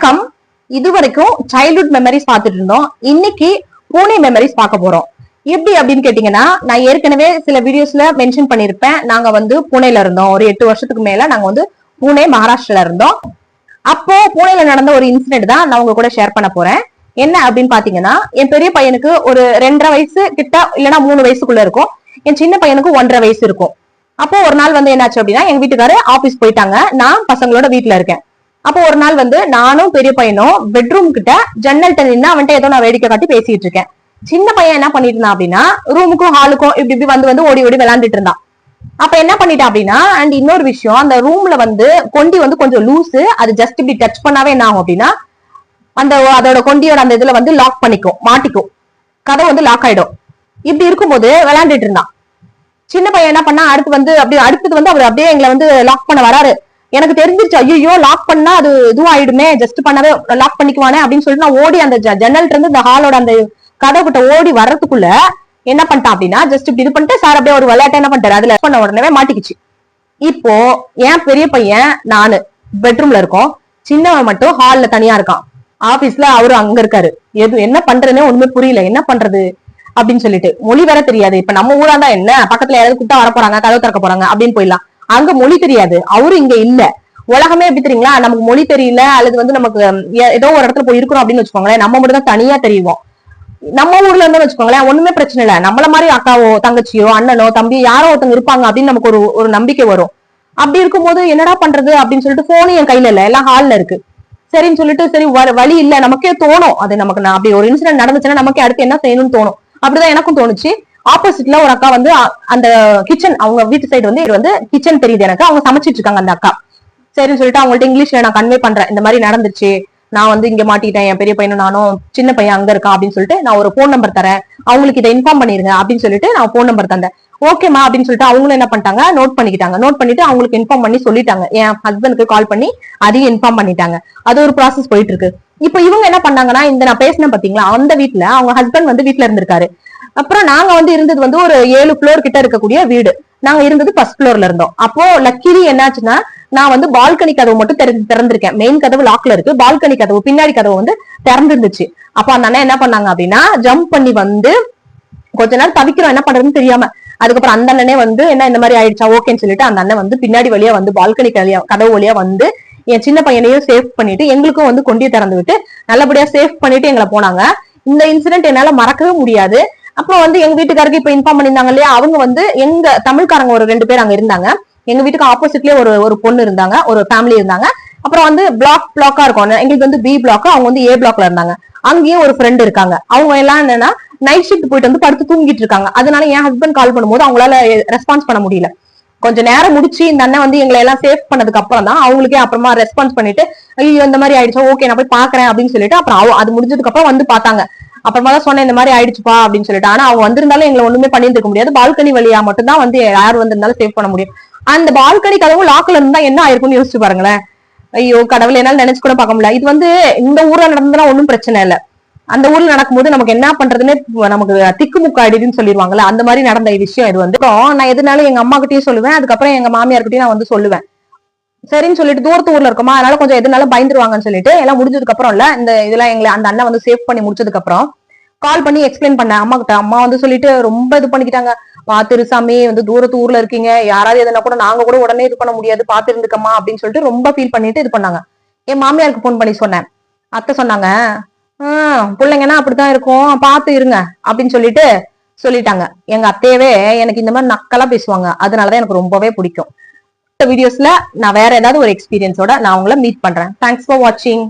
வணக்கம். இது வரைக்கும் சைல்ட்ஹுட் மெமரிஸ் பார்த்துட்டு இருந்தோம். இன்னைக்கு பூனே மெமரிஸ் பார்க்க போறோம். எப்படி அப்படின்னு கேட்டீங்கன்னா நான் ஏற்கனவே சில வீடியோஸ்ல மென்ஷன் பண்ணிருப்பேன் நாங்க வந்து பூனேல இருந்தோம். ஒரு எட்டு வருஷத்துக்கு மேல நாங்க வந்து பூனே மகாராஷ்டிரால இருந்தோம். அப்போ பூனேல நடந்த ஒரு இன்சிடென்ட் தான் நான் உங்க கூட ஷேர் பண்ண போறேன். என்ன அப்படின்னு பாத்தீங்கன்னா என் பெரிய பையனுக்கு ஒரு ரெண்டரை வயசு கிட்ட இல்லைன்னா மூணு வயசுக்குள்ள இருக்கும். என் சின்ன பையனுக்கு ஒன்றரை வயசு இருக்கும். அப்போ ஒரு நாள் வந்து என்னாச்சு அப்படின்னா எங்க வீட்டுக்காரு ஆபீஸ் போயிட்டாங்க. நான் பசங்களோட வீட்டுல இருக்கேன். அப்போ ஒரு நாள் வந்து நானும் பெரிய பையனும் பெட்ரூம் கிட்ட ஜன்னல்ட்ட நின்று அவன்கிட்ட ஏதோ நான் வேடிக்கை காட்டி பேசிட்டு இருக்கேன். சின்ன பையன் என்ன பண்ணிட்டு இருந்தான் அப்படின்னா ரூமுக்கும் ஹாலுக்கும் இப்படி இப்படி வந்து வந்து ஓடி ஓடி விளாண்டுட்டு இருந்தான். அப்ப என்ன பண்ணிட்டான் அப்படின்னா அண்ட் இன்னொரு விஷயம் அந்த ரூம்ல வந்து கொண்டி வந்து கொஞ்சம் லூசு அது ஜஸ்ட் இப்படி டச் பண்ணாவே என்ன ஆகும் அப்படின்னா அந்த அதோட கொண்டியோட அந்த இதுல வந்து லாக் பண்ணிக்கும் மாட்டிக்கும். கதை வந்து லாக் ஆயிடும். இப்படி இருக்கும்போது விளையாண்டுட்டு இருந்தான். சின்ன பையன் என்ன பண்ணா அடுத்து வந்து அப்படியே அடுத்தது வந்து அவர் அப்படியே எங்களை வந்து லாக் பண்ண வராரு. எனக்கு தெரிஞ்சிருச்சு ஐயோ லாக் பண்ணா அது இதுவும் ஆயிடுமே ஜஸ்ட் பண்ணவே லாக் பண்ணிக்குவானே அப்படின்னு சொல்லிட்டு நான் ஓடி அந்த ஜ- ஜன்னல்ல இருந்து இந்த ஹாலோட அந்த கதை கிட்ட ஓடி வர்றதுக்குள்ள என்ன பண்ணிட்டான் அப்படின்னா ஜஸ்ட் இப்படி இது பண்ணிட்டு சார் அப்படியே ஒரு விளையாட்டை என்ன பண்ணிட்டாரு அதுல பண்ண உடனே மாட்டிக்கிச்சு. இப்போ என் பெரிய பையன் நானு பெட்ரூம்ல இருக்கோம். சின்னவன் மட்டும் ஹால்ல தனியா இருக்கான். ஆபீஸ்ல அவரு அங்க இருக்காரு. எது என்ன பண்றதுன்னே ஒண்ணுமே புரியல. என்ன பண்றது? அப்படின்னு சொல்லிட்டு. மொழி வேற தெரியாது. இப்ப நம்ம ஊரா தான் என்ன? பக்கத்துல யாராவது கூட்டா வர போறாங்க கதவு திறக்க போறாங்க அப்படின்னு போயிடலாம். அங்க மொழி தெரியாது. அவரு இங்க இல்ல. உலகமே எப்படி தெரியுங்களா? நமக்கு மொழி தெரியல அல்லது வந்து நமக்கு ஏதோ ஒரு இடத்துல போய் இருக்கிறோம் அப்படின்னு வச்சுக்கோங்களேன் நம்ம மட்டும் தான் தனியா தெரியும் நம்ம ஊர்ல இருந்து வச்சுக்கோங்களேன் ஒண்ணுமே பிரச்சனை இல்ல. நம்மள மாதிரி அக்காவோ தங்கச்சியோ அண்ணனோ தம்பியோ யாரோ ஒருத்தங்க இருப்பாங்க அப்படின்னு நமக்கு ஒரு ஒரு நம்பிக்கை வரும். அப்படி இருக்கும்போது என்னடா பண்றது அப்படின்னு சொல்லிட்டு போனும் என் கையில இல்ல? எல்லாம் ஹால்ல இருக்கு. சரின்னு சொல்லிட்டு சரி வழி இல்ல. நமக்கே தோணும். அது நமக்கு நான் அப்படி ஒரு இன்சிடென்ட் நடந்துச்சுன்னா நமக்கே அடுத்து என்ன செய்யணும்னு தோணும். அப்படிதான் எனக்கும் தோணுச்சு. ஆப்போசிட்ல ஒரு அக்கா வந்து அந்த கிச்சன் அவங்க வீட்டு சைடு வந்து இது வந்து கிச்சன் தெரியுது எனக்கு. அவங்க சமைச்சிட்டு இருக்காங்க அந்த அக்கா. சரின்னு சொல்லிட்டு அவங்கள்ட்ட இங்கிலீஷ்ல நான் கன்வே பண்றேன். இந்த மாதிரி நடந்துச்சு. நான் வந்து இங்க மாட்டிட்டேன் என் பெரிய பையனும் நானும் சின்ன பையன் அங்க இருக்கான் அப்படின்னு சொல்லிட்டு நான் ஒரு ஃபோன் நம்பர் தரேன். அவங்களுக்கு இதை இன்ஃபார்ம் பண்ணிருங்க அப்படின்னு சொல்லிட்டு நான் ஃபோன் நம்பர் தந்தேன். ஓகேமா அப்படின்னு சொல்லிட்டு அவங்களும் என்ன பண்ணிட்டாங்க? நோட் பண்ணிக்கிட்டாங்க. நோட் பண்ணிட்டு அவங்களுக்கு இன்ஃபார்ம் பண்ணி சொல்லிட்டாங்க. என் ஹஸ்பண்டுக்கு கால் பண்ணி அதையும் இன்ஃபார்ம் பண்ணிட்டாங்க. அது ஒரு ப்ராசஸ் போயிட்டு இருக்கு. இப்ப இவங்க என்ன பண்ணாங்கன்னா இந்த நான் பேசினேன் பாத்தீங்களா? அந்த வீட்டுல அவங்க ஹஸ்பண்ட் வந்து வீட்ல இருந்திருக்காரு. அப்புறம் நாங்க வந்து இருந்தது வந்து ஒரு ஏழு ஃப்ளோர் கிட்ட இருக்கக்கூடிய வீடு. நாங்க இருந்தது ஃபர்ஸ்ட் ஃப்ளோர்ல இருந்தோம். அப்போ லக்கிலி என்னாச்சுன்னா நான் வந்து பால்கனி கதவு மட்டும் திறந்து திறந்திருக்கேன். மெயின் கதவு லாக்ல இருக்கு. பால்கனி கதவு பின்னாடி கதவு வந்து திறந்துருந்துச்சு. அப்போ அந்த அண்ணன் என்ன பண்ணாங்க அப்படின்னா ஜம்ப் பண்ணி வந்து கொஞ்ச நேரம் தவிக்கிறோம். என்ன பண்றதுன்னு தெரியாம. அதுக்கப்புறம் அந்த அண்ணனே வந்து என்ன இந்த மாதிரி ஆயிடுச்சா? ஓகேன்னு சொல்லிட்டு அந்த அண்ணன் வந்து பின்னாடி வழியா வந்து பால்கனி கதையா கதவு வழியா வந்து என் சின்ன பையனையும் சேஃப் பண்ணிட்டு எங்களுக்கும் வந்து கொண்டே திறந்து விட்டு நல்லபடியா சேஃப் பண்ணிட்டு எங்களை போனாங்க. இந்த இன்சிடென்ட் என்னால மறக்கவே முடியாது. அப்புறம் வந்து எங்க வீட்டுக்காரருக்கு இப்ப இன்ஃபார்ம் பண்ணியிருந்தாங்க இல்லையா? அவங்க வந்து எங்க தமிழ்காரங்க ஒரு ரெண்டு பேர் அங்க இருந்தாங்க. எங்க வீட்டுக்கு ஆப்போசிட்லயே ஒரு ஒரு பொண்ணு இருந்தாங்க. ஒரு ஃபேமிலி இருந்தாங்க. அப்புறம் வந்து பிளாக் பிளாக்கா இருக்கும். எங்களுக்கு வந்து பி பிளாக் அவங்க வந்து ஏ பிளாக்ல இருந்தாங்க. அங்கேயும் ஒரு ஃப்ரெண்ட் இருக்காங்க. அவங்க எல்லாம் என்னன்னா நைட் ஷிஃப்ட் போயிட்டு வந்து படுத்து தூங்கிட்டு இருக்காங்க. அதனால என் ஹஸ்பண்ட் கால் பண்ணும்போது அவங்களால ரெஸ்பான்ஸ் பண்ண முடியல. கொஞ்சம் நேரம் முடிச்சு இந்த அண்ணன் வந்து எங்களை எல்லாம் சேஃப் பண்ணதுக்கு அப்புறம் தான் அவங்களுக்கே அப்புறமா ரெஸ்பான்ஸ் பண்ணிட்டு ஐயோ இந்த மாதிரி ஆயிடுச்சா? ஓகே நான் போய் பாக்குறேன் அப்படின்னு சொல்லிட்டு அப்புறம் அவ- அது முடிஞ்சதுக்கு அப்புறம் வந்து பார்த்தாங்க. அப்புறமா தான் சொன்னேன் இந்த மாதிரி ஆயிடுச்சுப்பா அப்படின்னு சொல்லிட்டு. ஆனா அவங்க வந்திருந்தாலும் எங்களை ஒண்ணுமே பண்ணியிருக்க முடியாது. பால்கனி வழியா மட்டும் தான் வந்து யார் வந்திருந்தாலும் சேவ் பண்ண முடியும். அந்த பால்கனி கதவு லாக்ல இருந்தா என்ன ஆயிருக்கும்னு யோசிச்சு பாருங்களேன். ஐயோ கடவுள் என்னால நினைச்சு கூட பார்க்க முடியல. இது வந்து இந்த ஊர்ல நடந்ததுன்னா ஒண்ணும் பிரச்சனை இல்ல. அந்த ஊர்ல நடக்கும்போது நமக்கு என்ன பண்றதுன்னே நமக்கு திக்குமுக்கு ஆயிடுதுன்னு சொல்லிடுவாங்கல்ல. அந்த மாதிரி நடந்த விஷயம் இது வந்து. நான் எதுனாலும் எங்க அம்மா கிட்டயும் சொல்லுவேன். அதுக்கப்புறம் எங்க மாமியார் கிட்டயும் நான் வந்து சொல்லுவேன். சரின்னு சொல்லிட்டு தூரத்து ஊர்ல இருக்குமா? அதனால கொஞ்சம் எதுனாலும் பயந்துருவாங்கன்னு சொல்லிட்டு எல்லாம் முடிஞ்சதுக்கு அப்புறம் இல்ல இந்த இதெல்லாம் எங்களை அந்த அண்ணன் வந்து சேவ் பண்ணி முடிச்சதுக்கு அப்புறம் கால் பண்ணி எக்ஸ்பிளைன் பண்ணேன் அம்மா கிட்ட. அம்மா வந்து சொல்லிட்டு ரொம்ப இது பண்ணிக்கிட்டாங்க. பாத்துரு சாமி வந்து தூரத்து ஊர்ல இருக்கீங்க. யாராவது எதுனா கூட நாங்க கூட உடனே இது பண்ண முடியாது. பாத்து இருந்துக்கம்மா அப்படின்னு சொல்லிட்டு ரொம்ப ஃபீல் பண்ணிட்டு இது பண்ணாங்க. என் மாமியாருக்கு ஃபோன் பண்ணி சொன்னேன். அத்தை சொன்னாங்க ஆஹ் பிள்ளைங்கன்னா அப்படித்தான் இருக்கும். பார்த்து இருங்க. அப்படின்னு சொல்லிட்டு சொல்லிட்டாங்க. எங்க அத்தையவே எனக்கு இந்த மாதிரி நக்கலா பேசுவாங்க. அதனாலதான் எனக்கு ரொம்பவே பிடிக்கும். வீடியோஸ்ல நான் வேற ஏதாவது ஒரு எக்ஸ்பீரியன்ஸோட நான் உங்களை மீட் பண்றேன். தேங்க்ஸ் ஃபார் வாட்சிங்